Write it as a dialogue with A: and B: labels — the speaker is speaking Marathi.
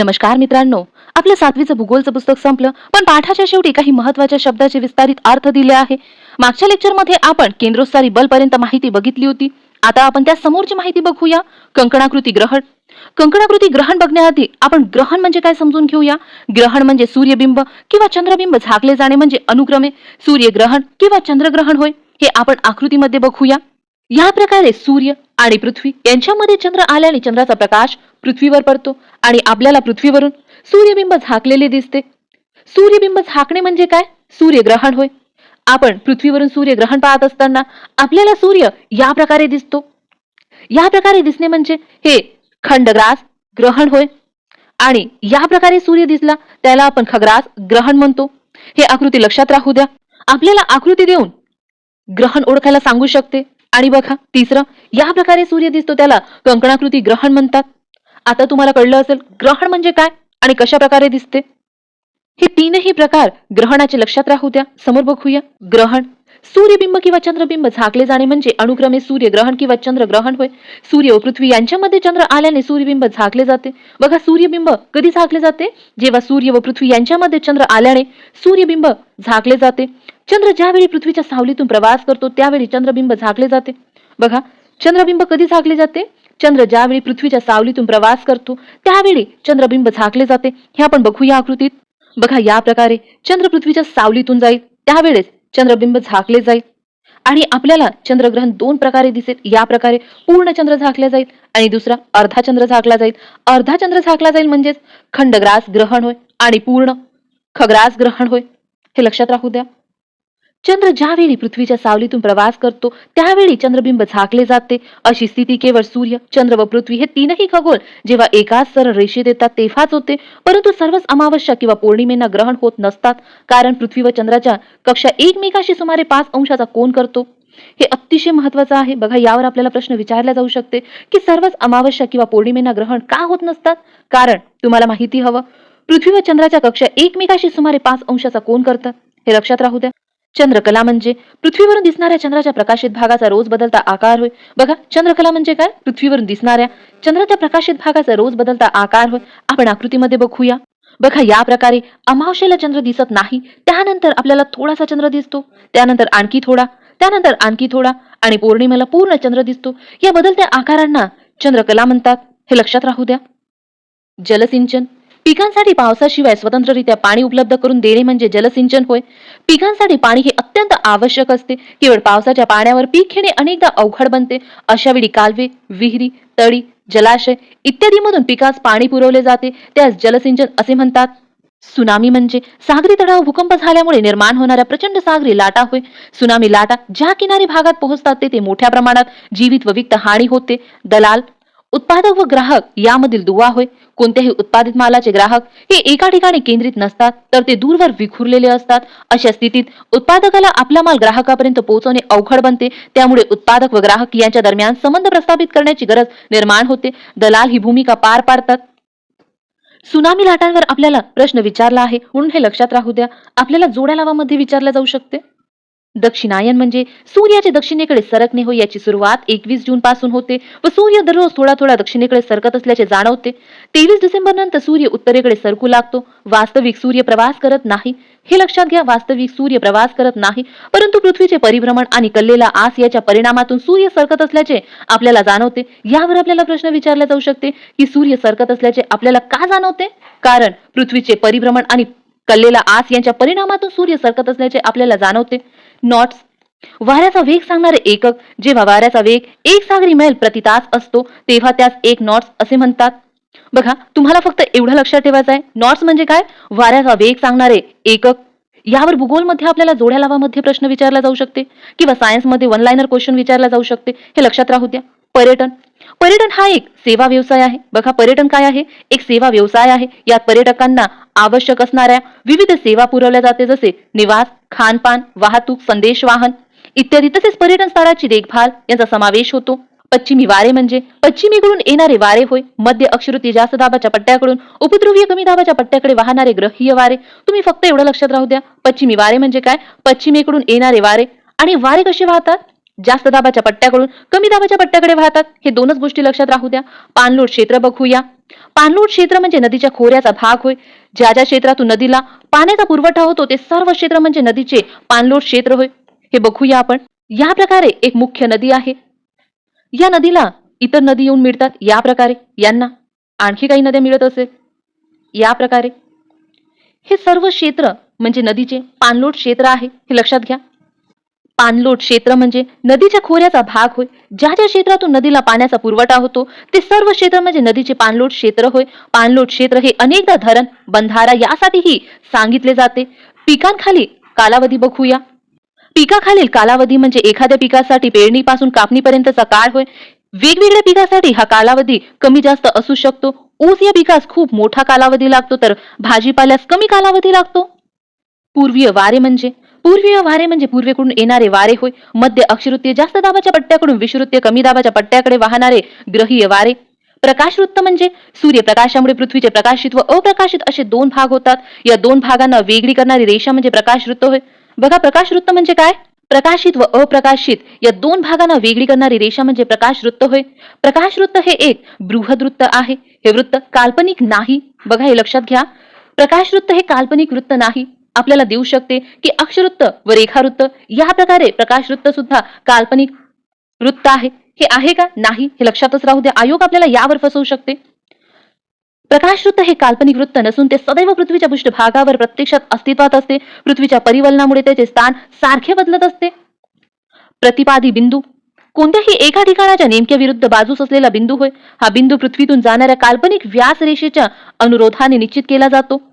A: नमस्कार मित्रांनो आपलं सातवीचं भूगोलचं पुस्तक संपलं पण पाठाच्या शेवटी काही महत्त्वाच्या शब्दाचे विस्तारित अर्थ दिले आहे. मागच्या लेक्चरमध्ये आपण केंद्रोत्सारी बलपर्यंत माहिती बघितली होती. आता आपण त्या समोरची माहिती बघूया कंकणाकृती ग्रहण. कंकणाकृती ग्रहण बघण्याआधी आपण ग्रहण म्हणजे काय समजून घेऊया? ग्रहण म्हणजे सूर्यबिंब किंवा चंद्रबिंब झाकले जाणे म्हणजे अनुक्रमे सूर्यग्रहण किंवा चंद्रग्रहण होय हे आपण आकृतीमध्ये बघूया. या प्रकारे सूर्य आणि पृथ्वी यांच्यामध्ये चंद्र आल्याने चंद्राचा प्रकाश पृथ्वीवर पडतो आणि आपल्याला पृथ्वीवरून सूर्यबिंब झाकलेले दिसते. सूर्यबिंब झाकणे म्हणजे काय? सूर्यग्रहण होय. आपण पृथ्वीवरून सूर्यग्रहण पाहत असताना आपल्याला सूर्य या प्रकारे दिसतो. या प्रकारे दिसणे म्हणजे हे खंडग्रास ग्रहण होय. आणि या प्रकारे सूर्य दिसला त्याला आपण खग्रास ग्रहण म्हणतो. हे आकृती लक्षात राहू द्या. आपल्याला आकृती देऊन ग्रहण ओळखायला सांगू शकते. आणि बघा तिसरं या प्रकारे सूर्य दिसतो त्याला. कंकणाकृती ग्रहण म्हणतात. आता तुम्हाला कळलं असेल ग्रहण म्हणजे काय आणि कशा प्रकारे दिसते? हे तीनही प्रकार ग्रहणाचे लक्षात राहू द्या. समोर बघूया. ग्रहण. सूर्यबिंब किंवा चंद्रबिंब झाकले जाणे म्हणजे अनुक्रमे सूर्यग्रहण किंवा चंद्रग्रहण होय. सूर्य व पृथ्वी यांच्यामध्ये चंद्र आल्याने सूर्यबिंब झाकले जाते. बघा सूर्यबिंब कधी झाकले जाते? जेव्हा सूर्य व पृथ्वी यांच्यामध्ये चंद्र आल्याने सूर्यबिंब झाकले जाते. चंद्र ज्यावेळी पृथ्वीच्या सावलीतून प्रवास करतो त्यावेळी चंद्रबिंब झाकले जाते. बघा चंद्रबिंब कधी झाकले जाते? चंद्र ज्यावेळी पृथ्वीच्या सावलीतून प्रवास करतो त्यावेळी चंद्रबिंब झाकले जाते. हे आपण बघूया आकृतीत. बघा या प्रकारे चंद्र पृथ्वीच्या सावलीतून जाईल त्यावेळेस चंद्रबिंब झाकले जाईल. आणि आपल्याला चंद्रग्रहण दोन प्रकारे दिसेल. या प्रकारे पूर्ण चंद्र झाकला जाईल आणि दुसरा अर्धा चंद्र झाकला जाईल. अर्धा चंद्र झाकला जाईल म्हणजेच खंडग्रास ग्रहण होय आणि पूर्ण खग्रास ग्रहण होय. हे लक्षात राहू द्या. चंद्र ज्यावेळी पृथ्वीच्या सावलीतून प्रवास करतो त्यावेळी चंद्रबिंब झाकले जाते. अशी स्थिती केवळ सूर्य चंद्र व पृथ्वी हे तीनही खगोल जेव्हा एकाच सरळ रेषेत येतात तेव्हाच होते. परंतु सर्वच अमावस्या किंवा पौर्णिमेना ग्रहण होत नसतात कारण पृथ्वी व चंद्राच्या कक्षा एकमेकाशी सुमारे पाच अंशाचा कोण करतो. हे अतिशय महत्वाचं आहे. बघा यावर आपल्याला प्रश्न विचारला जाऊ शकते की सर्वच अमावस्या किंवा पौर्णिमेना ग्रहण का होत नसतात? कारण तुम्हाला माहिती हवं पृथ्वी व चंद्राच्या कक्षा एकमेकाशी सुमारे पाच अंशाचा कोण करतात. हे लक्षात राहू द्या. चंद्रकला म्हणजे पृथ्वीवरून दिसणाऱ्या चंद्राच्या प्रकाशित भागाचा रोज बदलता आकार होय. बघा चंद्रकला म्हणजे काय? पृथ्वीवरून दिसणाऱ्या चंद्राच्या प्रकाशित भागाचा रोज बदलता आकार होय. आपण आकृतीमध्ये बघूया. बघा या प्रकारे अमावशेला चंद्र दिसत नाही. त्यानंतर आपल्याला थोडासा चंद्र दिसतो. त्यानंतर आणखी थोडा त्यानंतर आणखी थोडा आणि पौर्णिमेला पूर्ण चंद्र दिसतो. या बदलत्या आकारांना चंद्रकला म्हणतात. हे लक्षात राहू द्या. जलसिंचन पिकांसाठी पावसाशिवाय स्वतंत्ररित्या पाणी उपलब्ध करून देणे म्हणजे जलसिंचन होय. पिकांसाठी पाणी हे अत्यंत आवश्यक असते. केवळ पावसाच्या पाण्यावर पीक घेणे अनेकदा अवघड बनते. अशावेळी कालवे विहिरी तळी जलाशय इत्यादीमधून पिकास पाणी पुरवले जाते. त्यास जलसिंचन असे म्हणतात. सुनामी म्हणजे सागरी तडाव भूकंप झाल्यामुळे निर्माण होणाऱ्या प्रचंड सागरी लाटा होय. सुनामी लाटा ज्या किनारी भागात पोहोचतात तेथे मोठ्या प्रमाणात जीवित व वित्त हानी होते. दलाल उत्पादक व ग्राहक यामधील दुवा होय. कोणत्याही उत्पादित मालाचे ग्राहक हे एका ठिकाणी केंद्रित नसतात तर ते दूरवर विखुरलेले असतात. अशा स्थितीत उत्पादकाला आपला माल ग्राहकापर्यंत पोहोचवणे अवघड बनते. त्यामुळे उत्पादक व ग्राहक यांच्या दरम्यान संबंध प्रस्थापित करण्याची गरज निर्माण होते. दलाल ही भूमिका पार पाडतात. सुनामी लाटांवर आपल्याला प्रश्न विचारला आहे. म्हणून हे लक्षात राहू द्या. आपल्याला जोड्या लावामध्ये विचारले जाऊ शकते. दक्षिणायन म्हणजे सूर्याचे दक्षिणेकडे सरकणे हो याची सुरुवात एकवीस जून पासून होते व सूर्य दररोज थोडा थोडा दक्षिणेकडे सरकत असल्याचे जाणवते. तेवीस डिसेंबर नंतर सूर्य उत्तरेकडे सरकू लागतो. वास्तविक सूर्य प्रवास करत नाही. हे लक्षात घ्या वास्तविक सूर्य प्रवास करत नाही. परंतु पृथ्वीचे परिभ्रमण आणि कल्लेला आस याच्या परिणामातून सूर्य सरकत असल्याचे आपल्याला जाणवते. यावर आपल्याला प्रश्न विचारला जाऊ शकते की सूर्य सरकत असल्याचे आपल्याला का जाणवते? कारण पृथ्वीचे परिभ्रमण आणि कल्लेला आस यांच्या परिणामातून सूर्य सरकत असल्याचे आपल्याला जाणवते. नॉट्स वाऱ्याचा वेग सांगणारे एकक जेव्हा वाऱ्याचा वेग एक सागरी मैल प्रति तास असतो तेव्हा त्यास एक नॉट्स असे म्हणतात. बघा तुम्हाला फक्त एवढं लक्षात ठेवायचं आहे. नॉट्स म्हणजे काय? वाऱ्याचा वेग सांगणारे एकक. यावर भूगोलमध्ये आपल्याला जोड्या लावामध्ये प्रश्न विचारला जाऊ शकते किंवा सायन्समध्ये वन लायनर क्वेश्चन विचारला जाऊ शकते. हे लक्षात राहू द्या. पर्यटन. पर्यटन हा एक सेवा व्यवसाय आहे. बघा पर्यटन काय आहे? एक सेवा व्यवसाय आहे. यात पर्यटकांना आवश्यक असणाऱ्या विविध सेवा पुरवल्या जाते जसे निवास खानपान वाहतूक संदेश वाहन इत्यादी. तसेच पर्यटन स्थळाची देखभाल यांचा समावेश होतो. पश्चिमी वारे म्हणजे पश्चिमेकडून येणारे वारे होय. मध्य अक्षरुती जास्त दाबाच्या पट्ट्याकडून उपद्रवीय कमी दाबाच्या पट्ट्याकडे वाहणारे ग्रहीय वारे. तुम्ही फक्त एवढं लक्षात राहू द्या. पश्चिमी वारे म्हणजे काय? पश्चिमेकडून येणारे वारे. आणि वारे कसे वाहतात? जास्त दाबाच्या पट्ट्याकडून कमी दाबाच्या पट्ट्याकडे वाहतात. हे दोनच गोष्टी लक्षात राहू द्या. पाणलोट क्षेत्र बघूया. पाणलोट क्षेत्र म्हणजे नदीच्या खोऱ्याचा भाग होय. ज्या ज्या क्षेत्रातून नदीला पाण्याचा पुरवठा होतो ते सर्व क्षेत्र म्हणजे नदीचे पाणलोट क्षेत्र होय. हे बघूया आपण. या प्रकारे एक मुख्य नदी आहे. या नदीला इतर नदी येऊन मिळतात. या प्रकारे यांना आणखी काही नद्या मिळत असेल. या प्रकारे. हे सर्व क्षेत्र म्हणजे नदीचे पाणलोट क्षेत्र आहे. हे लक्षात घ्या. पाणलोट क्षेत्र म्हणजे नदीच्या खोऱ्याचा भाग होय. ज्या ज्या क्षेत्रातून नदीला पाण्याचा पुरवठा होतो ते सर्व क्षेत्र म्हणजे नदीचे पाणलोट क्षेत्र होय. पाणलोट क्षेत्र हे अनेकदा धरण बंधारा यासाठीही सांगितले जाते. पिकांखाली कालावधी बघूया. पिकाखालील कालावधी म्हणजे एखाद्या पिकासाठी पेरणीपासून कापणीपर्यंतचा काळ होय. वेगवेगळ्या पिकासाठी हा कालावधी कमी जास्त असू शकतो. ऊस या पिकास खूप मोठा कालावधी लागतो तर भाजीपाल्यास कमी कालावधी लागतो. पूर्वीय वारे म्हणजे पूर्वीय वारे म्हणजे पूर्वेकडून येणारे वारे होय. मध्य अक्षवृत्तीय जास्त दाबाच्या पट्ट्याकडून विषवृत्तीय कमी दाबाच्या पट्ट्याकडे वाहणारे ग्रहीय वारे. प्रकाशवृत्त म्हणजे सूर्यप्रकाशामुळे पृथ्वीचे प्रकाशित व अप्रकाशित असे दोन भाग होतात. या दोन भागांना वेगळी करणारी रेषा म्हणजे प्रकाशवृत्त होय. बघा प्रकाशवृत्त म्हणजे काय? प्रकाशित व अप्रकाशित. या दोन भागांना वेगळी करणारी रेषा म्हणजे प्रकाशवृत्त होय. प्रकाशवृत्त हे एक बृहद वृत्त आहे. हे वृत्त काल्पनिक नाही. बघा हे लक्षात घ्या. प्रकाशवृत्त हे काल्पनिक वृत्त नाही. आपल्याला देऊ शकते की अक्षवृत्त व रेखावृत्त या प्रकारे प्रकाशवृत्त सुद्धा काल्पनिक वृत्त आहे. हे आहे का? नाही. हे लक्षातच राहू द्या. आयोग आपल्याला यावर फसवू शकते. प्रकाशवृत्त हे काल्पनिक वृत्त नसून ते सदैव पृथ्वीच्या पृष्ठभागावर प्रत्यक्षात अस्तित्वात असते. पृथ्वीच्या परिवलनामुळे त्याचे स्थान सारखे बदलत असते. प्रतिपादी बिंदू. कोणत्याही एका ठिकाणाच्या नेमक्या विरुद्ध बाजूस असलेला बिंदू होय. हा बिंदू पृथ्वीतून जाणाऱ्या काल्पनिक व्यास रेषेच्या अनुरोधाने निश्चित केला जातो.